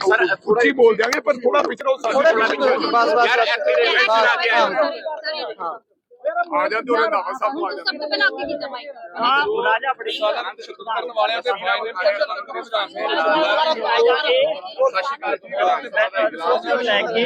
Sir ਉੱਚੀ ਬੋਲ ਦਿਆਂਗੇ ਪਰ ਥੋੜਾ ਪਿਛੜੋ ਥੋੜਾ ਪਿੱਛੇ ਬਸ ਬਸ ਯਾਰ ਇੱਥੇ ਦੇ ਵਿੱਚ ਆ ਗਿਆ ਹਾਂ। ਆ ਜਾ ਤੇ ਉਹਨੇ ਨਵਾਂ ਸਭ ਆ ਜਾ ਸਭ ਤੋਂ ਪਹਿਲਾਂ ਆਪਕੇ ਕੀਤਾ ਮਾਈਕ। ਰਾਜਾ ਬੜੀ ਕਰਨ ਵਾਲਿਆਂ ਤੇ ਲੈ ਕੇ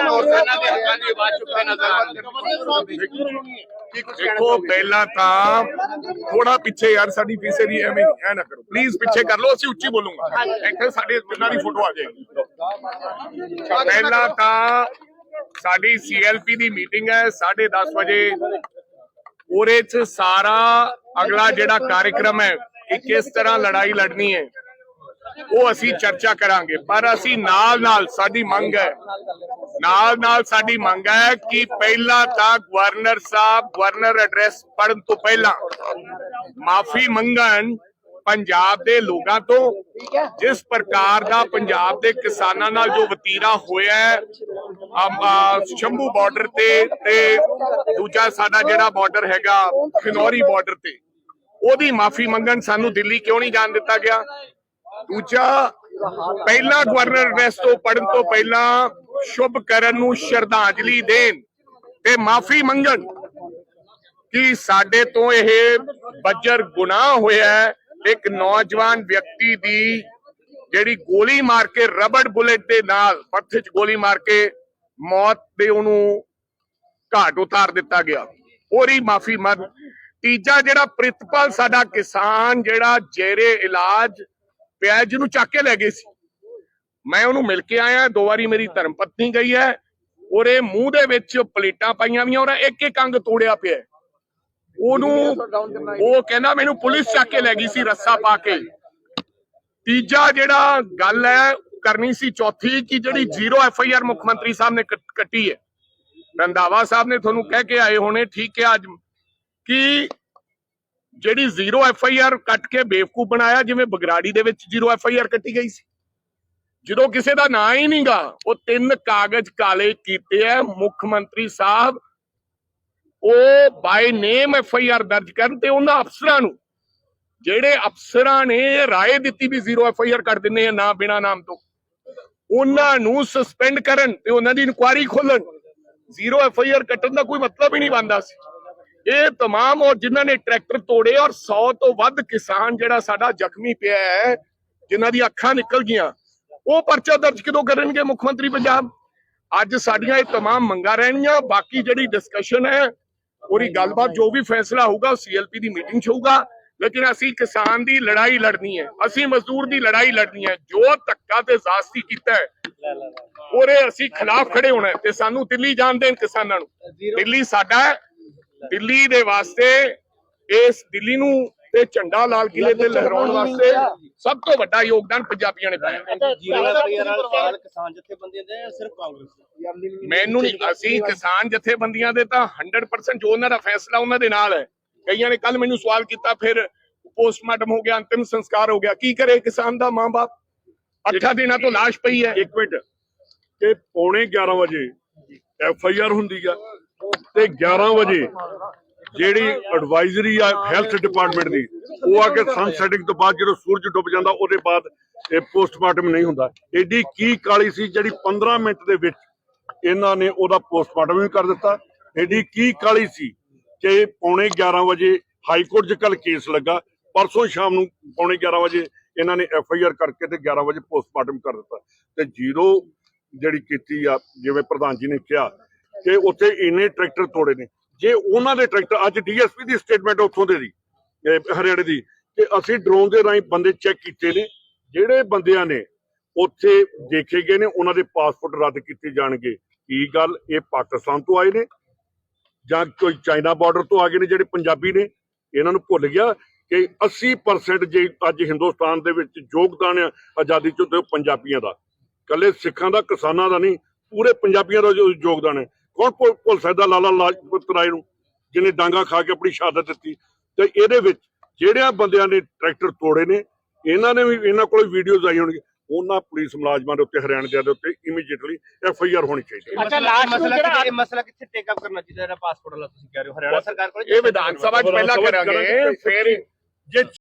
ਨੌਜਵਾਨਾਂ ਦੇ ਹੱਕਾਂ ਦੀ ਆਵਾਜ਼ ਚੁੱਕਦੇ ਨਜ਼ਰ ਆ ਰਹੇ ਦੇਖੋ, ਪਹਿਲਾਂ ਤਾਂ ਥੋੜਾ ਪਿੱਛੇ ਯਾਰ, ਸਾਡੀ ਫੀਸੇ ਦੀ ਐਵੇਂ ਐ ਨਾ ਕਰੋ। ਪਲੀਜ਼ ਪਿੱਛੇ ਕਰ ਲਓ, ਅਸੀਂ ਉੱਚੀ ਬੋਲੂਗਾ। ਇੱਥੇ ਸਾਡੇ ਤਿੰਨਾਂ ਦੀ ਫੋਟੋ ਆ ਜਾਏਗੀ। ਪਹਿਲਾਂ ਤਾਂ ਸਾਡੀ ਸੀਐਲਪੀ ਦੀ ਮੀਟਿੰਗ ਹੈ 10:30 ਵਜੇ। ਉਹਦੇ ਚ ਸਾਰਾ ਅਗਲਾ ਜਿਹੜਾ ਕਾਰਜਕ੍ਰਮ ਹੈ ਕਿ ਕਿਸ ਤਰ੍ਹਾਂ ਲੜਾਈ ਲੜਨੀ ਹੈ ਉਹ ਅਸੀਂ ਚਰਚਾ ਕਰਾਂਗੇ, ਪਰ ਅਸੀਂ ਨਾਲ ਨਾਲ ਸਾਡੀ ਮੰਗ ਹੈ। ਨਾਲ ਨਾਲ ਸਾਡੀ ਮੰਗ ਹੈ ਕਿ ਪਹਿਲਾਂ ਤਾਂ ਗਵਰਨਰ ਸਾਹਿਬ, ਗਵਰਨਰ ਐਡਰੈਸ ਪੜਨ ਤੋਂ ਪਹਿਲਾਂ ਮਾਫੀ ਮੰਗਣ ਪੰਜਾਬ ਦੇ ਲੋਕਾਂ ਤੋਂ, ਜਿਸ ਪ੍ਰਕਾਰ ਦਾ ਪੰਜਾਬ ਦੇ ਕਿਸਾਨਾਂ ਨਾਲ ਜੋ ਵਤੀਰਾ ਹੋਇਆ ਹੈ ਸ਼ੰਭੂ ਬਾਰਡਰ ਤੇ ਤੇ ਦੂਜਾ ਸਾਡਾ ਜਿਹੜਾ ਬਾਰਡਰ ਹੈਗਾ, ਖਨੌਰੀ ਬਾਰਡਰ ਤੇ, ਉਹਦੀ ਮਾਫੀ ਮੰਗਣ ਸਾਨੂੰ ਦਿੱਲੀ ਕਿਉਂ ਨਹੀਂ ਜਾਣ ਦਿੱਤਾ ਗਿਆ? ਦੂਜਾ, ਪਹਿਲਾ ਗਵਰਨਰ ਐਡਰੈਸ ਤੋਂ ਪੜਨ ਤੋਂ ਪਹਿਲਾਂ ਸ਼ੁਭ ਕਰਨ ਨੂੰ ਸ਼ਰਧਾਂਜਲੀ ਦੇਣ ਤੇ ਮਾਫੀ ਮੰਗਣ ਕਿ ਸਾਡੇ ਤੋਂ ਇਹ ਬੱਜਰ ਗੁਨਾਹ ਹੋਇਆ ਇੱਕ ਨੌਜਵਾਨ ਵਿਅਕਤੀ ਦੀ ਜਿਹੜੀ ਗੋਲੀ ਮਾਰ ਕੇ ਰਬੜ ਬੁਲੇਟ ਦੇ ਨਾਲ ਪੱਥੇ 'ਚ ਗੋਲੀ ਮਾਰ ਕੇ ਮੌਤ ਦੇ ਉਹਨੂੰ ਘਾਟ ਉਤਾਰ ਦਿੱਤਾ ਗਿਆ। ਉਹਦੀ ਮਾਫੀ ਮੰਗ। ਤੀਜਾ ਜਿਹੜਾ ਪ੍ਰਿਤਪਾਲ, ਸਾਡਾ ਕਿਸਾਨ ਜਿਹੜਾ ਜੇਰੇ ਇਲਾਜ ਪਿਆ ਜਿਹਨੂੰ ਚੱਕ ਕੇ ਲੈ ਗਏ ਸੀ। ਮੈਂ ਉਹਨੂੰ ਮਿਲ ਕੇ ਆਇਆ, ਦੋ ਵਾਰੀ ਮੇਰੀ ਧਰਮ ਪਤਨੀ ਗਈ ਹੈ। ਉਹਦੇ ਮੂੰਹ ਦੇ ਵਿੱਚ ਪਲੇਟਾਂ ਪਾਈਆਂ ਵੀਆਂ ਉਹਦਾ ਇੱਕ ਇੱਕ ਅੰਗ ਤੋੜਿਆ ਪਿਆ। ਉਹਨੂੰ ਉਹ ਕਹਿੰਦਾ ਮੈਨੂੰ ਪੁਲਿਸ ਚੱਕ ਕੇ ਲੈ ਗਈ ਸੀ, ਰੱਸਾ ਪਾ ਕੇ। ਤੀਜਾ ਜਿਹੜਾ ਗੱਲ ਹੈ ਕਰਨੀ ਸੀ ਚੌਥੀ, ਕਿ ਜਿਹੜੀ ਜ਼ੀਰੋ ਐਫ ਆਈ ਆਰ ਮੁੱਖ ਮੰਤਰੀ ਸਾਹਿਬ ਨੇ ਕੱਟੀ ਹੈ। ਰੰਧਾਵਾ ਸਾਹਿਬ ਨੇ ਤੁਹਾਨੂੰ ਕਹਿ ਕੇ ਆਏ ਹੋਣੇ, ਠੀਕ ਹੈ ਅੱਜ, ਕਿ ਜਿਹੜੀ ਜ਼ੀਰੋ ਐਫ ਆਈ ਆਰ ਕੱਟ ਕੇ ਬੇਵਕੂਫ ਬਣਾਇਆ, ਜਿਵੇਂ ਬਗਰਾੜੀ ਦੇ ਵਿੱਚ ਜ਼ੀਰੋ ਐਫ ਆਈ ਆਰ ਕੱਟੀ ਗਈ ਸੀ। ਜਦੋਂ ਕਿਸੇ ਦਾ ਨਾਂ ਹੀ ਨਹੀਂਗਾ ਉਹ ਤਿੰਨ ਕਾਗਜ਼ ਕਾਲੇ ਕੀਤੇ ਐ, ਮੁੱਖ ਮੰਤਰੀ ਸਾਹਿਬ, ਉਹ ਬਾਈ ਨੇਮ ਐਫ ਆਈ ਆਰ ਦਰਜ ਕਰਨ ਤੇ ਉਹਨਾਂ ਅਫਸਰਾਂ ਨੂੰ, ਜਿਹੜੇ ਅਫਸਰਾਂ ਨੇ ਰਾਏ ਦਿੱਤੀ ਵੀ ਜ਼ੀਰੋ ਐਫ ਆਈ ਆਰ ਕਰ ਦਿੰਨੇ ਆ, ਨਾ ਬਿਨਾ ਨਾਮ ਤੋਂ, ਉਹਨਾਂ ਨੂੰ ਸਸਪੈਂਡ ਕਰਨ ਤੇ ਉਹਨਾਂ ਦੀ ਇਨਕੁਆਇਰੀ ਖੋਲਣ ਜ਼ੀਰੋ ਐਫ ਆਈ ਆਰ ਕੱਟਣ ਦਾ ਕੋਈ ਮਤਲਬ ਹੀ ਨਹੀਂ ਬਣਦਾ ਸੀ। ਇਹ तमाम ਔਰ ਜਿਨ੍ਹਾਂ ਨੇ ਟਰੈਕਟਰ ਤੋੜੇ ਔਰ 100 ਤੋਂ ਵੱਧ ਕਿਸਾਨ ਜਿਹੜਾ ਸਾਡਾ ਜ਼ਖਮੀ ਪਿਆ ਹੈ ਜਿਨ੍ਹਾਂ ਦੀ ਅੱਖਾਂ ਨਿਕਲ ਗਈਆਂ ਉਹ ਪਰਚਾ ਦਰਜ ਕਦੋਂ ਕਰਨਗੇ ਮੁੱਖ ਮੰਤਰੀ ਪੰਜਾਬ ਅੱਜ ਸਾਡੀਆਂ ਇਹ तमाम ਮੰਗਾਂ ਰਹਿਣੀਆਂ ਬਾਕੀ ਜਿਹੜੀ ਡਿਸਕਸ਼ਨ ਹੈ ਉਹਦੀ ਗੱਲਬਾਤ ਜੋ ਵੀ ਫੈਸਲਾ ਹੋਊਗਾ ਉਹ ਸੀਐਲਪੀ ਦੀ ਮੀਟਿੰਗ 'ਚ ਹੋਊਗਾ ਲੇਕਿਨ ਅਸੀਂ ਕਿਸਾਨ ਦੀ ਲੜਾਈ ਲੜਨੀ ਹੈ ਅਸੀਂ ਮਜ਼ਦੂਰ ਦੀ ਲੜਾਈ ਲੜਨੀ ਹੈ ਜੋ ਧੱਕਾ ਤੇ ਜ਼ਾਸਤੀ ਕੀਤਾ ਹੈ ਉਹਦੇ ਅਸੀਂ ਖਿਲਾਫ ਖੜੇ ਹੋਣਾ ਹੈ ਤੇ ਸਾਨੂੰ ਦਿੱਲੀ ਜਾਣ ਦੇਣ ਕਿਸਾਨਾਂ ਨੂੰ ਦਿੱਲੀ ਸਾਡਾ ਹੈ ਦਿੱਲੀ ਦੇ ਵਾਸਤੇ ਇਸ ਦਿੱਲੀ ਨੂੰ ਤੇ ਝੰਡਾ ਲਾਲ ਕਿਲੇ ਤੇ ਲਹਿਰਾਉਣ ਵਾਸਤੇ ਸਭ ਤੋਂ ਵੱਡਾ ਯੋਗਦਾਨ ਪੰਜਾਬੀਆਂ ਨੇ ਪਾਇਆ। ਮੈਨੂੰ ਨਹੀਂ ਅਸੀਂ ਕਿਸਾਨ ਜਥੇਬੰਦੀਆਂ ਦੇ ਤਾਂ 100% ਜੋ ਉਹਨਾਂ ਦਾ ਫੈਸਲਾ ਉਹਨਾਂ ਦੇ ਨਾਲ ਹੈ। ਕਈਆਂ ਨੇ ਕੱਲ ਮੈਨੂੰ ਸਵਾਲ ਕੀਤਾ ਫਿਰ ਪੋਸਟਮਾਰਟਮ ਹੋ ਗਿਆ ਅੰਤਿਮ ਸੰਸਕਾਰ ਹੋ ਗਿਆ। ਕੀ ਕਰੇ ਕਿਸਾਨ ਦਾ ਮਾਂ-ਬਾਪ? ਅੱਠਾਂ ਦਿਨਾਂ ਤੋਂ ਲਾਸ਼ ਪਈ ਹੈ। ਇੱਕ ਮਿੰਟ। ਕਿ ਪੌਣੇ 11 ਵਜੇ ਐਫ ਆਈ ਆਰ ਹੁੰਦੀ ਆ। ਤੇ 11 ਵਜੇ ਜਿਹੜੀ ਐਡਵਾਈਜ਼ਰੀ ਆ ਹੈਲਥ ਡਿਪਾਰਟਮੈਂਟ ਦੀ, ਉਹ ਆ ਕੇ ਸਨ ਤੋਂ ਬਾਅਦ ਜਦੋਂ ਸੂਰਜ ਡੁੱਬ ਜਾਂਦਾ, ਉਹਦੇ ਬਾਅਦ ਇਹ ਪੋਸਟਮਾਰਟਮ ਨਹੀਂ ਹੁੰਦਾ। ਐਡੀ ਕੀ ਕਾਲੀ ਸੀ ਜਿਹੜੀ 15 ਮਿੰਟ ਦੇ ਵਿੱਚ ਇਹਨਾਂ ਨੇ ਉਹਦਾ ਪੋਸਟਮਾਰਟਮ ਵੀ ਕਰ ਦਿੱਤਾ। ਐਡੀ ਕੀ ਕਾਲੀ ਸੀ ਕਿ ਪੌਣੇ 11 ਵਜੇ ਹਾਈ ਕੋਰਟ 'ਚ ਕੱਲ ਕੇਸ ਲੱਗਾ। ਪਰਸੋਂ ਸ਼ਾਮ ਨੂੰ ਪੌਣੇ 11 ਵਜੇ ਇਹਨਾਂ ਨੇ ਐਫ ਆਈ ਆਰ ਕਰਕੇ ਤੇ 11 ਵਜੇ ਪੋਸਟਮਾਰਟਮ ਕਰ ਦਿੱਤਾ। ਤੇ ਜ਼ੀਰੋ ਜਿਹੜੀ ਕੀਤੀ ਆ, ਜਿਵੇਂ ਪ੍ਰਧਾਨ ਜੀ ਨੇ ਕਿਹਾ ਕਿ ਉੱਥੇ ਇੰਨੇ ਟਰੈਕਟਰ ਤੋੜੇ ਨੇ। ਜੇ ਉਹਨਾਂ ਦੇ ਟਰੈਕਟਰ, ਅੱਜ ਡੀਐਸਪੀ ਦੀ ਸਟੇਟਮੈਂਟ ਉੱਥੋਂ ਦੇ ਦੀ, ਇਹ ਹਰਿਆਣੇ ਦੀ, ਕਿ ਅਸੀਂ ਡਰੋਨ ਦੇ ਰਾਹੀਂ ਬੰਦੇ ਚੈੱਕ ਕੀਤੇ ਨੇ, ਜਿਹੜੇ ਬੰਦਿਆਂ ਨੇ ਉੱਥੇ ਦੇਖੇ ਗਏ ਨੇ, ਉਹਨਾਂ ਦੇ ਪਾਸਪੋਰਟ ਰੱਦ ਕੀਤੇ ਜਾਣਗੇ। ਕੀ ਗੱਲ? ਇਹ ਪਾਕਿਸਤਾਨ ਤੋਂ ਆਏ ਨੇ, ਜਾਂ ਕੋਈ ਚਾਈਨਾ ਬਾਰਡਰ ਤੋਂ ਆ ਗਏ ਨੇ, ਜਿਹੜੇ ਪੰਜਾਬੀ ਨੇ? ਇਹਨਾਂ ਨੂੰ ਭੁੱਲ ਗਿਆ ਕਿ 80% ਜੇ ਅੱਜ ਹਿੰਦੁਸਤਾਨ ਦੇ ਵਿੱਚ ਯੋਗਦਾਨ ਹੈ ਆਜ਼ਾਦੀ ਚੋਂ, ਤੇ ਪੰਜਾਬੀਆਂ ਦਾ। ਕੱਲੇ ਸਿੱਖਾਂ ਦਾ, ਕਿਸਾਨਾਂ ਦਾ ਨਹੀਂ, ਪੂਰੇ ਪੰਜਾਬੀਆਂ ਦਾ ਯੋਗਦਾਨ ਹੈ। ਕੌਣ ਭੁੱਲ ਸਕਦਾ ਲਾਲਾ ਲਾਜਪਤ ਰਾਏ ਨੂੰ ਜਿਹਨੇ ਡਾਂਗਾ ਖਾ ਕੇ ਆਪਣੀ ਸ਼ਹਾਦਤ ਦਿੱਤੀ। ਤੇ ਇਹਦੇ ਵਿੱਚ ਜਿਹੜਿਆਂ ਬੰਦਿਆਂ ਨੇ ਟਰੈਕਟਰ ਤੋੜੇ ਨੇ ਇਹਨਾਂ ਨੇ ਵੀ ਇਹਨਾਂ ਕੋਲ ਵੀਡੀਓਜ਼ ਆਈ ਹੋਣਗੀਆਂ। ਉਹਨਾਂ ਪੁਲਿਸ ਮੁਲਾਜ਼ਮਾਂ ਦੇ ਉੱਤੇ ਹਰਿਆਣਾ ਦੇ ਉੱਤੇ ਇਮੀਡੀਏਟਲੀ ਐਫ ਆਈ ਆਰ ਹੋਣੀ ਚਾਹੀਦੀ ਹੈ। ਅੱਛਾ ਲਾਸਟ ਮਸਲਾ ਕਿਹੜਾ ਇਹ ਮਸਲਾ ਕਿੱਥੇ ਟੇਕ ਅਪ ਕਰਨਾ ਚਾਹੀਦਾ ਜਿਹੜਾ ਪਾਸਪੋਰਟ ਵਾਲਾ ਤੁਸੀਂ ਕਹਿ ਰਹੇ ਹੋ? ਹਰਿਆਣਾ ਸਰਕਾਰ ਕੋਲ ਇਹ ਵਿਧਾਨ ਸਭਾ ਚ ਪਹਿਲਾਂ ਕਰਾਂਗੇ ਫਿਰ ਜੇ